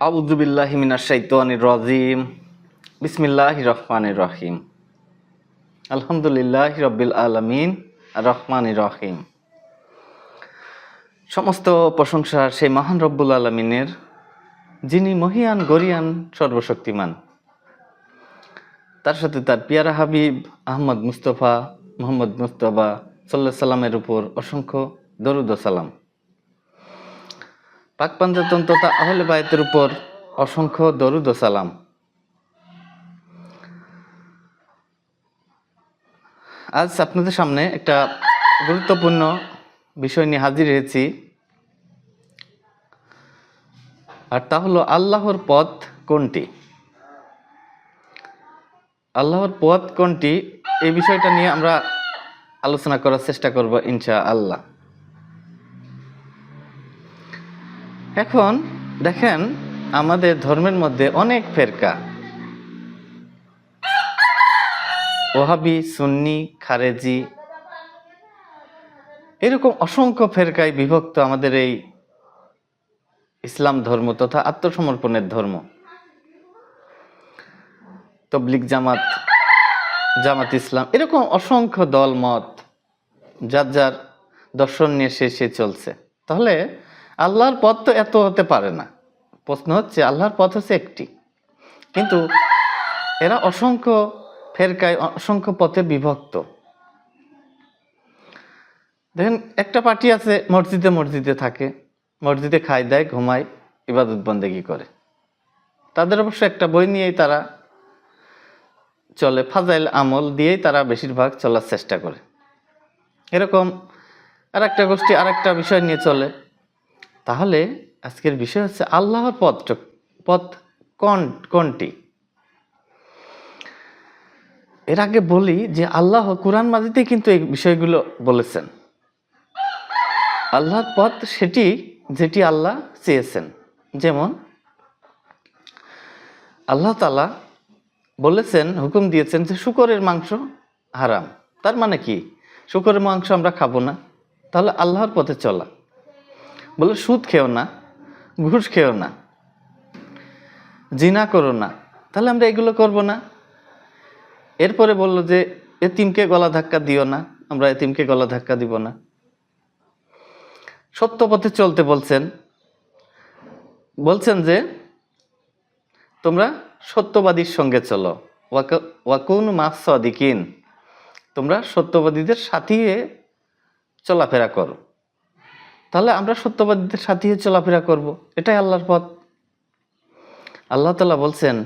আউজুবিল্লাহ মিনাশ শাইতানির রাজিম। বিসমিল্লাহির রহমানির রহিম। আলহামদুলিল্লাহ রব্বিল আলামিন। আর রহমানির রহিম। সমস্ত প্রশংসা সেই মহান রব্বুল আলমিনের, যিনি মহিয়ান, গরিয়ান, সর্বশক্তিমান। তার সাথে তার পিয়ারা হাবিব আহমদ মুস্তফা, মোহাম্মদ মুস্তফা সাল্লাহ সাল্লামের উপর অসংখ্য দরুদ সালাম। পাক পাঞ্জাতন তথা আহলে বায়তের উপর অসংখ্য দরুদ ও সালাম। আজ আপনাদের সামনে একটা গুরুত্বপূর্ণ বিষয় নিয়ে হাজির হয়েছি। আর তা হলো আল্লাহর পথ কোনটি? আল্লাহর পথ কোনটি? এই বিষয়টা নিয়ে আমরা আলোচনা করার চেষ্টা করব ইনশা আল্লাহ এখন দেখেন আমাদের ধর্মের মধ্যে অনেক ফেরকা। ওহাবি, সুন্নি, খারেজি, এরকম অসংখ্য ফেরকায় বিভক্ত আমাদের এই ইসলাম ধর্ম তথা আত্মসমর্পণের ধর্ম। তবলিক জামাত জামাত ইসলাম, এরকম অসংখ্য দল মত যার যার দর্শন নিয়ে সে সে চলছে। তাহলে আল্লাহর পথ তো এত হতে পারে না। প্রশ্ন হচ্ছে, আল্লাহর পথ হচ্ছে একটি। কিন্তু এরা অসংখ্য ফেরকায়, অসংখ্য পথে বিভক্ত। দেখেন, একটা পার্টি আছে, মসজিদে মসজিদে থাকে। মসজিদে খায়, দেয়, ঘুমায়, ইবাদত বন্দেগি করে। তাদের অবশ্য একটা বই নিয়েই তারা চলে। ফাজাইল আমল দিয়েই তারা বেশিরভাগ চলার চেষ্টা করে। এরকম আর একটা গোষ্ঠী আর একটা বিষয় নিয়ে চলে। তাহলে আজকের বিষয় হচ্ছে আল্লাহর পথ পথ কোন, কোনটি? এর আগে বলি যে আল্লাহ কোরআন মাজিতে কিন্তু এই বিষয়গুলো বলেছেন। আল্লাহর পথ সেটি যেটি আল্লাহ চেয়েছেন। যেমন, আল্লাহ তালা বলেছেন, হুকুম দিয়েছেন যে শুকরের মাংস হারাম। তার মানে কি? শুকরের মাংস আমরা খাব না। তাহলে আল্লাহর পথে চলা। বলে, সুদ খেও না, ঘুষ খেও না, জিনা করো না। তাহলে আমরা এগুলো করব না। এরপরে বলল যে, এতিমকে গলা ধাক্কা দিও না, আমরা এতিমকে গলা ধাক্কা দিব না। সত্য পথে চলতে বলছেন বলছেন যে, তোমরা সত্যবাদীর সঙ্গে চলো। ওয়াকুন মাসদিকিন তোমরা সত্যবাদীদের সাথে চলাফেরা করো। তাহলে আমরা সত্যবাদীদের সাথে চলাফেরা করব। এটাই আল্লাহর পথ। আল্লাহ তালা বলছেন,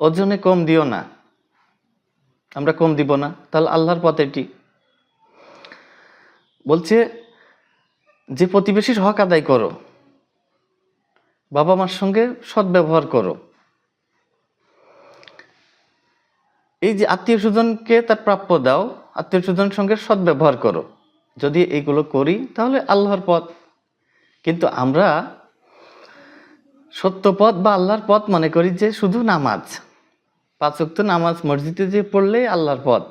ওজনে কম দিও না। আমরা কম দিব না। তাহলে আল্লাহর পথ এটি। বলছে, যে প্রতিবেশীর হক আদায় করো বাবা মার সঙ্গে সদ্ব্যবহার করো। এই যে আত্মীয় স্বজনকে তার প্রাপ্য দাও আত্মীয় স্বজনের সঙ্গে সদ্ব্যবহার করো। যদি এইগুলো করি, তাহলে আল্লাহর পথ। কিন্তু আমরা সত্য পথ বা আল্লাহর পথ মনে করি যে শুধু নামাজ। পাঁচ ওয়াক্ত নামাজ মসজিদে যে পড়লেই আল্লাহর পথ।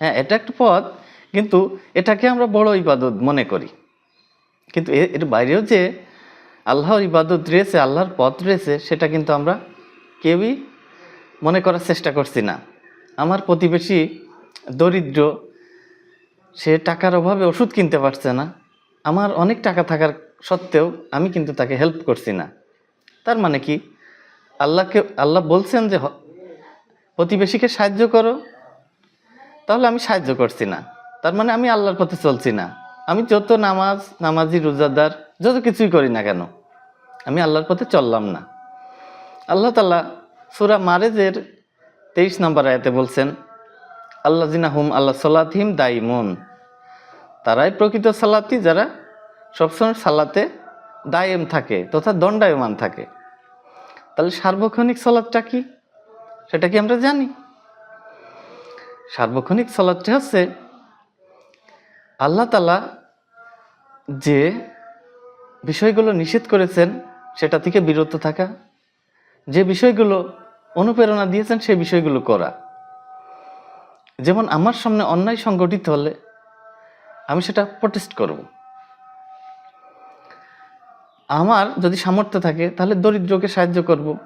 হ্যাঁ এটা একটা পথ, কিন্তু এটাকে আমরা বড় ইবাদত মনে করি। কিন্তু এর বাইরেও যে আল্লাহর ইবাদত রয়েছে, আল্লাহর পথ রয়েছে, সেটা কিন্তু আমরা কেউই মনে করার চেষ্টা করছি না। আমার প্রতিবেশী দরিদ্র সে টাকার অভাবে ওষুধ কিনতে পারছে না। আমার অনেক টাকা থাকার সত্ত্বেও আমি কিন্তু তাকে হেল্প করছি না। তার মানে কি? আল্লাহকে, আল্লাহ বলছেন যে প্রতিবেশীকে সাহায্য করো। তাহলে আমি সাহায্য করছি না। তার মানে আমি আল্লাহর পথে চলছি না। আমি যত নামাজ, নামাজি, রোজাদার, যত কিছুই করি না কেন, আমি আল্লাহর পথে চললাম না। আল্লাহ তালা সুরা মারেজের তেইশ নম্বর আয়াতে বলছেন আল্লাহ জিনা হুম আল্লাহ সাল্লাহিম দাইমুন। তারাই প্রকৃত সালাতি যারা সবসময় সালাতে দায়েম থাকে তথা দণ্ডায়মান থাকে। তাহলে সার্বক্ষণিক সলাদটা কি? সেটা কি আমরা জানি? সার্বক্ষণিক সলাদটা হচ্ছে আল্লাহ তালা যে বিষয়গুলো নিষেধ করেছেন সেটা থেকে বিরত থাকা, যে বিষয়গুলো অনুপ্রেরণা দিয়েছেন সেই বিষয়গুলো করা। যেমন আমার সামনে অন্যায় সংগঠিত হলে আমি সেটা প্রটেস্ট করব। আমার যদি সামর্থ্য থাকে, তাহলে দরিদ্রকে সাহায্য করব।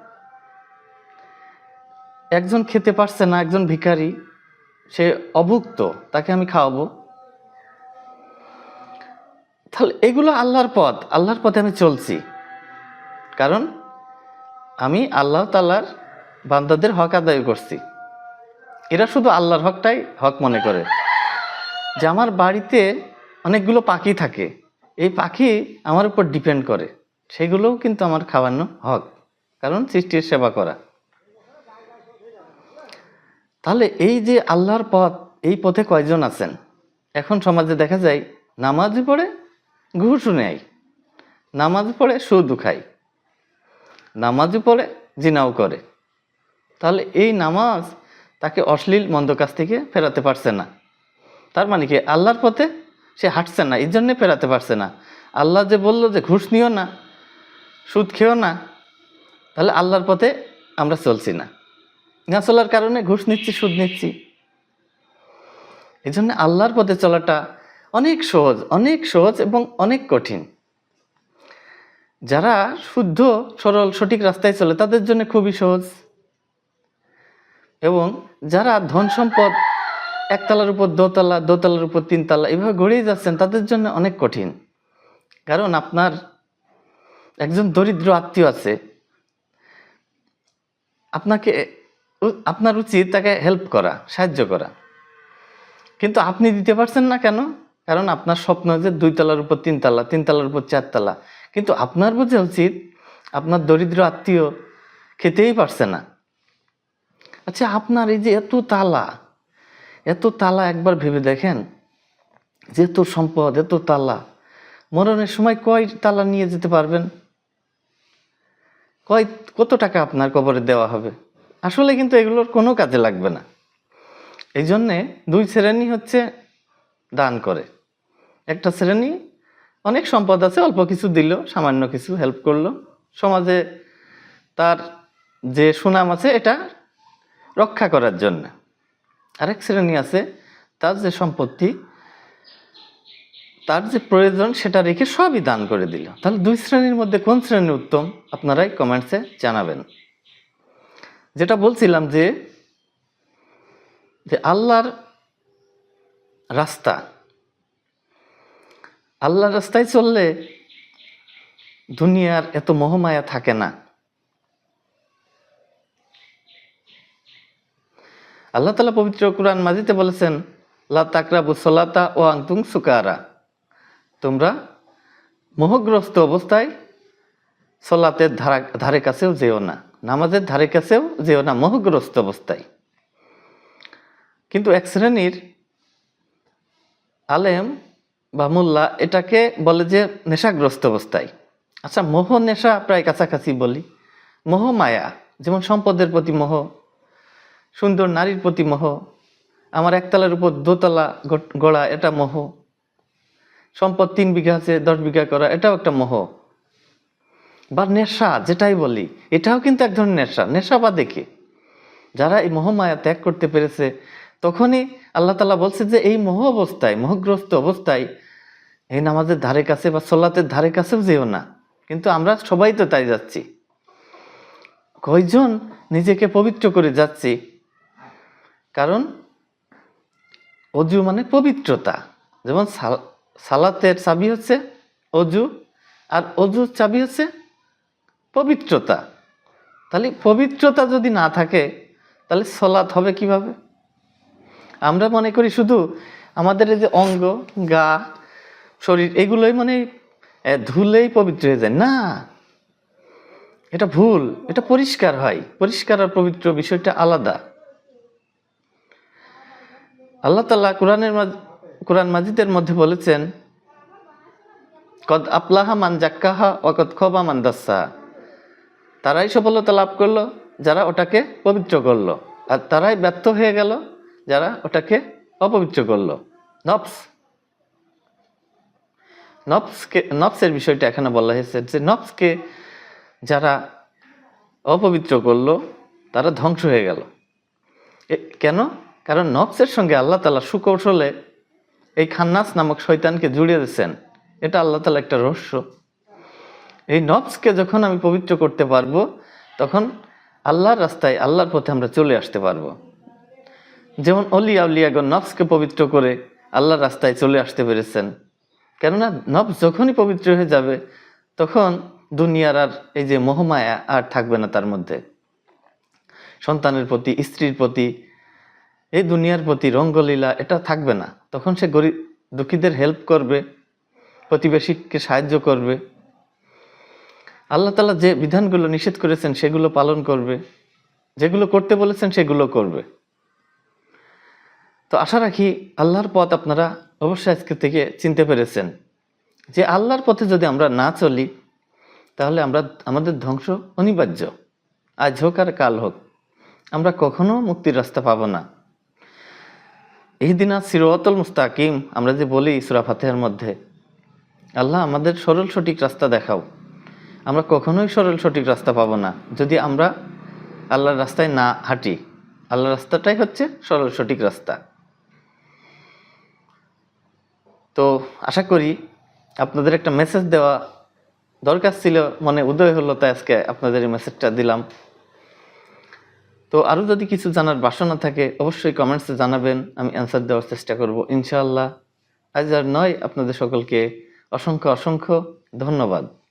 একজন খেতে পারছে না, একজন ভিখারি, সে অভুক্ত, তাকে আমি খাওয়াবো। তাহলে এগুলো আল্লাহর পথ, আল্লাহর পথে আমি চলছি। কারণ আমি আল্লাহ তালার বান্দাদের হক আদায় করছি। এরা শুধু আল্লাহর হকটাই হক মনে করে। যে আমার বাড়িতে অনেকগুলো পাখি থাকে। এই পাখি আমার উপর ডিপেন্ড করে। সেগুলোও কিন্তু আমার খাওয়ানো হক। কারণ সৃষ্টির সেবা করা। তাহলে এই যে আল্লাহর পথ, এই পথে কয়জন আছেন? এখন সমাজে দেখা যায়, নামাজ পড়ে ঘুষ নেয়। নামাজ পড়ে সুদ খায়। নামাজ পড়ে জিনাও করে। তাহলে এই নামাজ তাকে অশ্লীল মন্দ কাছ থেকে ফেরাতে পারছে না। তার মানে কি? আল্লাহর পথে সে হাঁটছে না, এই জন্যে ফেরাতে পারছে না। আল্লাহ যে বলল যে, ঘুষ নিও না, সুদ খেও না, তাহলে আল্লাহর পথে আমরা চলছি না। না চলার কারণে ঘুষ নিচ্ছি, সুদ নিচ্ছি। এই জন্য আল্লাহর পথে চলাটা অনেক সহজ অনেক সহজ এবং অনেক কঠিন। যারা শুদ্ধ, সরল, সঠিক রাস্তায় চলে, তাদের জন্য খুবই সহজ। এবং যারা ধন সম্পদ একতলার উপর দোতলা, দোতলার উপর তিনতলা এভাবে গড়েই যাচ্ছেন, তাদের জন্য অনেক কঠিন। কারণ আপনার একজন দরিদ্র আত্মীয় আছে। আপনাকে আপনার উচিত তাকে হেল্প করা, সাহায্য করা। কিন্তু আপনি দিতে পারছেন না কেন? কারণ আপনার স্বপ্ন যে দুই তলার উপর তিনতলা, তিনতলার উপর চারতলা। কিন্তু আপনার বোঝা উচিত আপনার দরিদ্র আত্মীয় খেতেই পারছে না। আচ্ছা আপনার এই যে এত তালা এত তালা একবার ভেবে দেখেন? যে এত সম্পদ, এত তালা। মরণের সময় কয় তালা নিয়ে যেতে পারবেন? কয়, কত টাকা আপনার কবরে দেওয়া হবে? আসলে কিন্তু এগুলোর কোনো কাজে লাগবে না। এই জন্যে দুই শ্রেণি হচ্ছে দান করে। একটা শ্রেণি অনেক সম্পদ আছে, অল্প কিছু দিল, সামান্য কিছু হেল্প করল। সমাজে তার যে সুনাম আছে, এটা রক্ষা করার জন্য। আরেক শ্রেণি আছে, তার যে সম্পত্তি, তার যে প্রয়োজন সেটা রেখে সবই দান করে দিল। তাহলে দুই শ্রেণির মধ্যে কোন শ্রেণি উত্তম? আপনারাই কমেন্টসে জানাবেন। যেটা বলছিলাম যে যে আল্লাহর রাস্তা, আল্লাহর রাস্তায় চললে দুনিয়ার এত মোহমায়া থাকে না। আল্লাহ তালা পবিত্র কোরআন মাজিতে বলেছেন, লা তাকরাবু সলাতা ও আংতুং সুকারা। তোমরা মোহগ্রস্ত অবস্থায় সলাতের ধারা, ধারে কাছেও যেও না, নামাজের ধারে কাছেও যেও না, মোহগ্রস্ত অবস্থায়। কিন্তু এক শ্রেণির আলেম বা মোল্লা এটাকে বলে যে নেশাগ্রস্ত অবস্থায়। আচ্ছা মোহ নেশা প্রায় কাছাকাছি বলি। মোহ মায়া, যেমন সম্পদের প্রতি মোহ সুন্দর নারীর প্রতি মোহ। আমার একতলার উপর দোতলা গড়া এটা মোহ। সম্পদ তিন বিঘা আছে, দশ বিঘা করা, এটাও একটা মোহ। বা নেশা, যেটাই বলি, এটাও কিন্তু এক ধরনের নেশা। নেশা বা দেখে। যারা এই মোহমায়া ত্যাগ করতে পেরেছে, তখনই আল্লাহ তালা বলছে যে, এই মোহ অবস্থায়, মোহগ্রস্ত অবস্থায়, এই নামাজের ধারে কাছে বা সোলাতের ধারে কাছেও যেও না। কিন্তু আমরা সবাই তো তাই যাচ্ছি। কয়জন নিজেকে পবিত্র করে যাচ্ছি কারণ অজু মানে পবিত্রতা। যেমন সালাতের চাবি হচ্ছে অজু, আর অজুর চাবি হচ্ছে পবিত্রতা। তাহলে পবিত্রতা যদি না থাকে, তাহলে সলাৎ হবে কীভাবে? আমরা মনে করি শুধু আমাদের যে অঙ্গ, গা, শরীর, এগুলোই মানে ধুলেই পবিত্র হয়ে যায়। না, এটা ভুল, এটা পরিষ্কার হয়। পরিষ্কার আর পবিত্র বিষয়টা আলাদা। আল্লাহ তাল্লাহ কোরআনের কোরআন মাজিদের মধ্যে বলেছেন, কদ আপলাহা মান জাক্কাহা ওকদ খবা মান দাস্সাহা তারাই সফলতা লাভ করল, যারা ওটাকে পবিত্র করল। আর তারাই ব্যর্থ হয়ে গেল, যারা ওটাকে অপবিত্র করল। নফস। নফসকে, নফসের বিষয়টা এখানে বলা হয়েছে যে, নফসকে যারা অপবিত্র করল, তারা ধ্বংস হয়ে গেল। কেন? কারণ নফসের সঙ্গে আল্লাহ তালা সুকৌশলে এই খান্নাস নামক শৈতানকে জুড়িয়ে দিয়েছেন। এটা আল্লাহ তালা একটা রহস্য। এই নফসকে যখন আমি পবিত্র করতে পারব, তখন আল্লাহর রাস্তায় আল্লাহর পথে আমরা চলে আসতে পারব। যেমন অলি আউলিয়াগণ নফসকে পবিত্র করে আল্লাহর রাস্তায় চলে আসতে পেরেছেন। কেননা নফস যখনই পবিত্র হয়ে যাবে, তখন দুনিয়ার আর এই যে মোহমায়া আর থাকবে না তার মধ্যে। সন্তানের প্রতি, স্ত্রীর প্রতি এই দুনিয়ার প্রতি রঙ্গলীলা এটা থাকবে না। তখন সে গরিব, দুঃখীদের হেল্প করবে, প্রতিবেশীকে সাহায্য করবে। আল্লাহ তালা যে বিধানগুলো নিষেধ করেছেন সেগুলো পালন করবে। যেগুলো করতে বলেছেন সেগুলো করবে। তো আশা রাখি আল্লাহর পথ আপনারা অবশ্যই আজকে থেকে চিনতে পেরেছেন যে আল্লাহর পথে যদি আমরা না চলি, তাহলে আমরা, আমাদের ধ্বংস অনিবার্য। আজ হোক আর কাল হোক, আমরা কখনো মুক্তির রাস্তা পাবো না। এই দিন আজ সিরোয়াতল মুস্তাকিম, আমরা যে বলি সুরা ফাতেহার মধ্যে। আল্লাহ, আমাদের সরল সঠিক রাস্তা দেখাও। আমরা কখনোই সরল সঠিক রাস্তা পাবো না। যদি আমরা আল্লাহর রাস্তায় না হাঁটি, আল্লাহর রাস্তাটাই হচ্ছে সরল সঠিক রাস্তা। তো আশা করি আপনাদের একটা মেসেজ দেওয়া দরকার ছিল, মনে উদয় হলো, তাই আজকে আপনাদের এই মেসেজটা দিলাম। তো আরও যদি কিছু জানার বাসনা থাকে, অবশ্যই কমেন্টসে জানাবেন, আমি অ্যান্সার দেওয়ার চেষ্টা করব, ইনশাআল্লাহ। আজ আর নয়, আপনাদের সকলকে অসংখ্য অসংখ্য ধন্যবাদ।